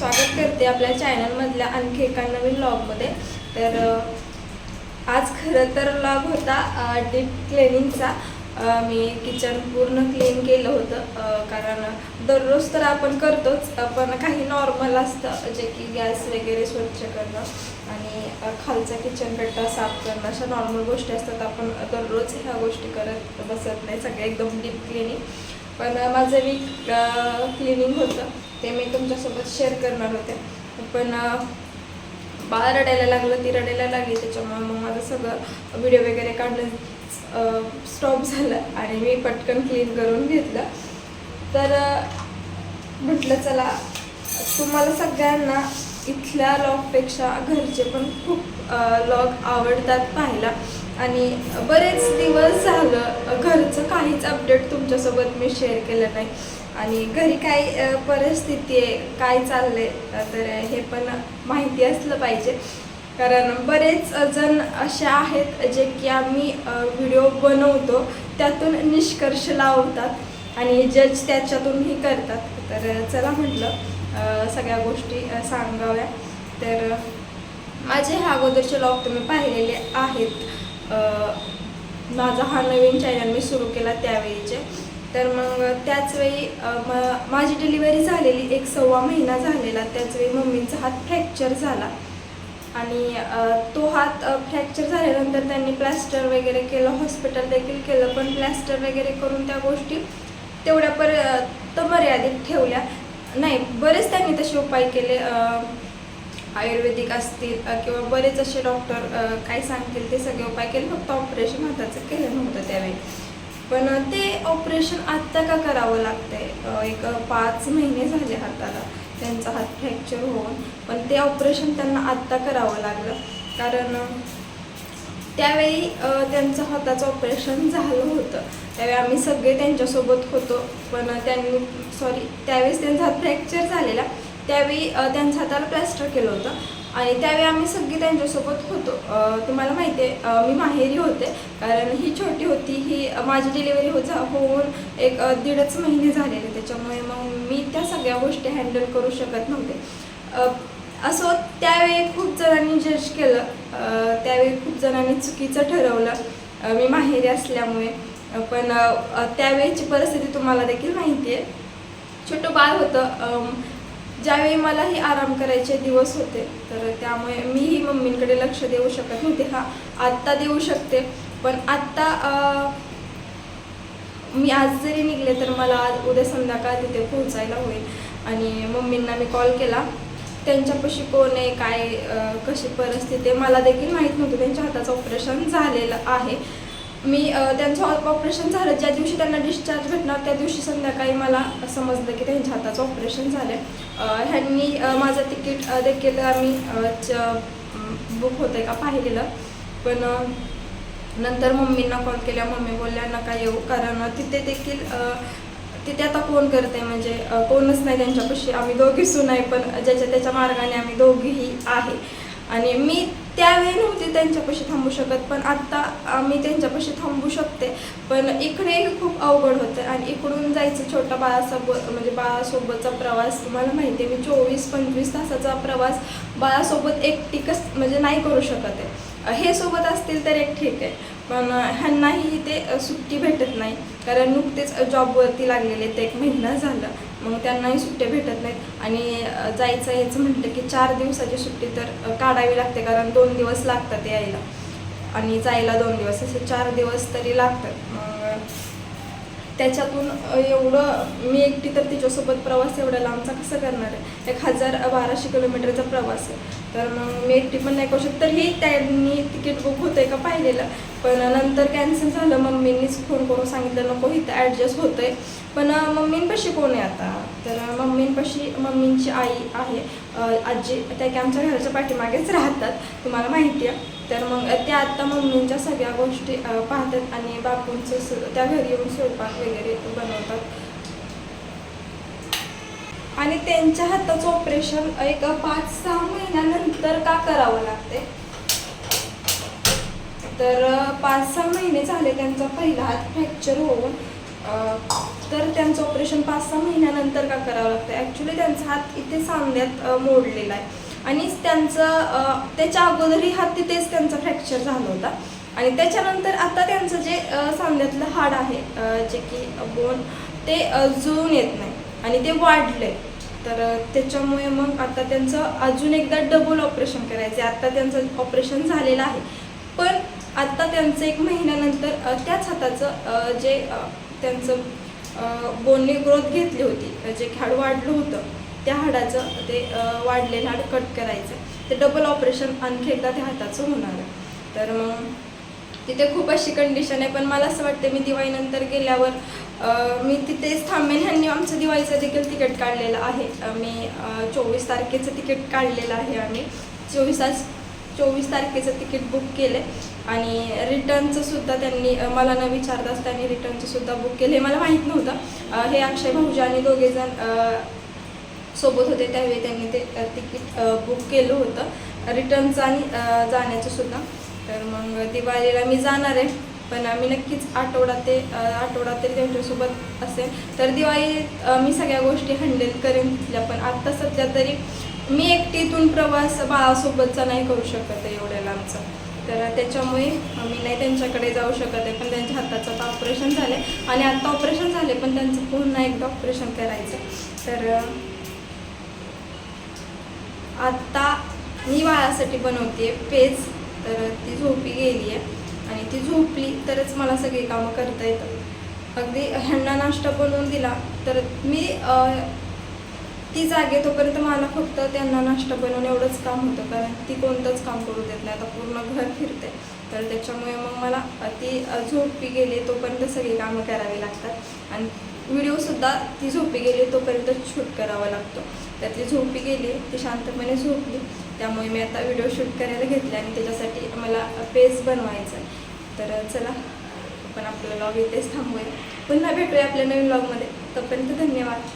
स्वागत करते आपल्या चॅनलमधल्या आणखी एका नवीन ब्लॉगमध्ये तर आज खरं तर ब्लॉग होता डीप क्लिनिंगचा मी किचन पूर्ण क्लीन केलं होतं कारण दररोज तर आपण करतोच पण काही नॉर्मल असतं जे की गॅस वगैरे स्वच्छ करणं आणि खालचा किचन कट्टा साफ करणं अशा नॉर्मल गोष्टी असतात. आपण दररोज ह्या गोष्टी करत बसत नाही सगळे एकदम डीप क्लिनिंग पण माझं वीक क्लिनिंग होतं. ते मी तुमच्यासोबत शेअर करणार होते. पण बाळ रडायला लागलं ती रडायला लागली. त्याच्यामुळे मग माझं सगळं व्हिडिओ वगैरे काढणं स्टॉप झालं आणि मी पटकन क्लीन करून घेतलं. तर म्हटलं चला तुम्हाला सगळ्यांना इथल्या लॉगपेक्षा घरचे पण खूप लॉग आवडतात पाहायला. आणि बरेच दिवस झालं घरचं काहीच अपडेट तुमच्यासोबत मी शेअर केलं नाही. आणि घरी काय परिस्थिती आहे काय चाललंय आहे तर हे पण माहिती असलं पाहिजे. कारण बरेच जण असे आहेत जे की आम्ही व्हिडिओ बनवतो त्यातून निष्कर्ष लावतात आणि जज त्याच्यातूनही करतात. तर चला म्हटलं सगळ्या गोष्टी सांगाव्या. तर माझे ह्या अगोदरचे लॉग तुम्ही पाहिलेले आहेत. माझा हा नवीन चॅनल मी सुरू केला त्यावेळीचे. तर मग त्याचवेळी म- माझी डिलिव्हरी झालेली एक सव्वा महिना झालेला. त्याचवेळी मम्मींचा मम्मीचा हात फ्रॅक्चर झाला. आणि तो हात फ्रॅक्चर झाल्यानंतर त्यांनी प्लॅस्टर वगैरे केलं. हॉस्पिटल देखील केलं. पण प्लॅस्टर वगैरे करून त्या गोष्टी तेवढ्या पर मर्यादित ठेवल्या. नाही बरेच त्यांनी तसे उपाय केले. आयुर्वेदिक असतील किंवा बरेच असे डॉक्टर काय सांगतील ते सगळे उपाय केले. फक्त ऑपरेशन हाताचं केलं नव्हतं त्यावेळी. पण ते ऑपरेशन आत्ता का करावं लागतंय? एक पाच महिने झाले हाताला त्यांचा हात फ्रॅक्चर होऊन. पण ते ऑपरेशन त्यांना आत्ता करावं लागलं. कारण त्यावेळी त्यांचं हाताचं ऑपरेशन झालं होतं. त्यावेळी आम्ही सगळे त्यांच्यासोबत होतो. पण त्यांनी सॉरी त्यावेळेस त्यांचा हात फ्रॅक्चर झालेला. त्यावेळी त्यांचं त्यांच्या हाताला प्लॅस्टर केलं होतं. आणि त्यावेळी आम्ही सगळी त्यांच्यासोबत होतो. तुम्हाला माहिती आहे मी माहेरी होते. कारण ही छोटी होती ही माझी डिलिव्हरी हो होऊन एक दीडच महिने झालेले. त्याच्यामुळे मग मी त्या सगळ्या गोष्टी हँडल करू शकत नव्हते. असं त्यावेळी खूप जणांनी जज केलं. त्यावेळी खूप जणांनी चुकीचं ठरवलं. मी माहेरी असल्यामुळे. पण त्यावेळेची त्यावेळीची परिस्थिती तुम्हाला देखील माहिती आहे. छोटं बाळ होतं ज्यावेळी मलाही आराम करायचे दिवस होते तर त्यामुळे मीही मम्मींकडे लक्ष देऊ शकत नव्हते. हा आत्ता देऊ शकते. पण आत्ता मी आज जरी निघले तर मला आज उद्या संध्याकाळ तिथे पोहोचायला होईल. आणि मम्मींना मी कॉल केला. त्यांच्यापाशी कोण आहे काय कशी परिस्थिती मला देखील माहीत नव्हतं. त्यांच्या हाताचं ऑपरेशन झालेलं आहे. मी त्यांचं ऑपरेशन झालं. ज्या दिवशी त्यांना डिस्चार्ज भेटणार त्या दिवशी संध्याकाळी मला समजलं की त्यांच्या हाताचं ऑपरेशन झालं आहे ह्यांनी माझं तिकीट देखील आम्ही च बुक होतं आहे का पाहिलेलं. पण नंतर मम्मींना कॉल केला. मम्मी बोलल्या नका येऊ. कारण तिथे देखील तिथे आता कोण करते म्हणजे कोणच नाही त्यांच्यापाशी. आम्ही दोघी सुन आहे पण ज्याच्या त्याच्या मार्गाने आम्ही दोघीही आहे. आणि मी त्यावेळी नव्हती त्यांच्यापाशी थांबू शकत पण आत्ता आम्ही त्यांच्यापाशी थांबू शकते. पण इकडे खूप अवघड होतं आणि इकडून जायचं छोटा बाळासोबत म्हणजे बाळासोबतचा प्रवास तुम्हाला माहिती आहे मी चोवीस पंचवीस तासाचा प्रवास बाळासोबत एकटीकच म्हणजे नाही करू शकत आहे. हे सोबत असतील तर एक ठीक आहे पण ह्यांनाही ते सुट्टी भेटत नाही. कारण नुकतेच जॉबवरती लागलेले ते एक महिना झालं. मग त्यांनाही सुट्ट्या भेटत नाहीत. आणि जायचं यायचं म्हटलं की चार दिवसाची सुट्टी तर काढावी लागते कारण दोन दिवस लागतात यायला. आणि जायला दोन दिवस असे चार दिवस तरी लागतात. मग त्याच्यातून एवढं मी एकटी तर तिच्यासोबत प्रवास एवढा लांबचा कसं करणार आहे? एक हजार बाराशे किलोमीटरचा प्रवास आहे. तर मग मी एकटी पण नाही करू शकत. तरीही त्यांनी तिकीट बुक होतं आहे का पाहिलेलं. पण नंतर कॅन्सल झालं मम्मींनीच फोन करून सांगितलं नको इथं ॲडजस्ट होतं आहे पण मम्मींपाशी कोण आहे आता? तर मम्मींपाशी मम्मींची आई आहे. आजी त्या की आमच्या घराच्या पाठीमागेच राहतात. तुम्हाला माहिती आहे. तर मग त्या आत्ता मम्मींच्या सगळ्या गोष्टी पाहतात आणि बापूंचं त्या घरी येऊन स्वयंपाक वगैरे बनवतात. आणि त्यांच्या हाताचं ऑपरेशन एक पाच सहा महिन्यानंतर का करावं लागते? तर पाच सहा महिने झाले त्यांचा पहिला हात फ्रॅक्चर होऊन तर त्यांचं ऑपरेशन पाच सहा महिन्यानंतर का करावं लागतं? ॲक्च्युली त्यांचा हात इथे सांध्यात मोडलेला आहे. आणि त्यांचं त्याच्या अगोदरही हात तिथेच त्यांचा फ्रॅक्चर झाला होता. आणि त्याच्यानंतर आता त्यांचं जे सांध्यातलं हाड आहे जे की बोन ते जुळून येत नाही आणि ते वाढले तर त्याच्यामुळे मग आता त्यांचं अजून एकदा डबल ऑपरेशन करायचं आहे आता त्यांचं ऑपरेशन झालेलं आहे. पण आत्ता त्यांचं एक महिन्यानंतर त्याच हाताचं जे त्यांचं बोनने ग्रोथ घेतली होती. जे हाड वाढलं होतं. त्या हाडाचं ते वाढलेलं हाड कट करायचं. ते डबल ऑपरेशन आणखी एकदा त्या हाताचं होणार आहे. तर मग तिथे खूप अशी कंडिशन आहे. पण मला असं वाटतं मी दिवाळीनंतर गेल्यावर मी तिथेच थांबेन ह्यांनी आमचं दिवाळीचं देखील तिकीट काढलेलं आहे. मी चोवीस तारखेचं तिकीट काढलेलं आहे आम्ही. चोवीस तास चोवीस तारखेचं तिकीट बुक केलं आणि रिटर्नचं सुद्धा त्यांनी मला न विचारताच त्यांनी रिटर्नचं सुद्धा बुक केलं हे मला माहीत नव्हतं. हे अक्षय भाऊजी आणि दोघेजण सोबत होते त्यावेळी त्यांनी ते तिकीट बुक केलं होतं. रिटर्नचं आणि जाण्याचं सुद्धा. तर मग दिवाळीला मी जाणार आहे पण आम्ही नक्कीच आठवडा ते आठवडा तरी त्यांच्यासोबत असेल. तर दिवाळीत मी सगळ्या गोष्टी हँडल करेन तिथल्या पण आत्ता सध्या तरी मी एकटीतून प्रवास बाळासोबतचा नाही करू शकत आहे एवढ्या लांबचा. तर त्याच्यामुळे मी नाही त्यांच्याकडे जाऊ शकत आहे पण त्यांच्या हाताचं आता ऑपरेशन झालं आणि आत्ता ऑपरेशन झाले पण त्यांचं पुन्हा एकदा ऑपरेशन करायचं तर आत्ता मी बाळासाठी बनवते पेज तर ती झोपी गेली आहे. आणि ती झोपली तरच मला सगळी कामं करता येतात. अगदी ह्यांना नाश्ता बनवून दिला तर मी ती जागे तोपर्यंत मला फक्त त्यांना नाश्ता बनवून एवढंच काम होतं कारण ती कोणतंच काम करू देत नाही. आता पूर्ण घर फिरते तर त्याच्यामुळे मग मला ती झोपी गेली तोपर्यंत सगळी कामं करावी लागतात. आणि व्हिडिओसुद्धा ती झोपी गेली तोपर्यंत शूट करावा लागतो. तर ती झोपी गेली ती शांतपणे झोपली. त्यामुळे मी आता व्हिडिओ शूट करायला घेतले आणि त्याच्यासाठी मला पेज बनवायचं आहे. तर चला आपण आपलं लॉग इथेच थांबूया. पुन्हा भेटूया आपल्या नवीन लॉगमध्ये तोपर्यंत धन्यवाद.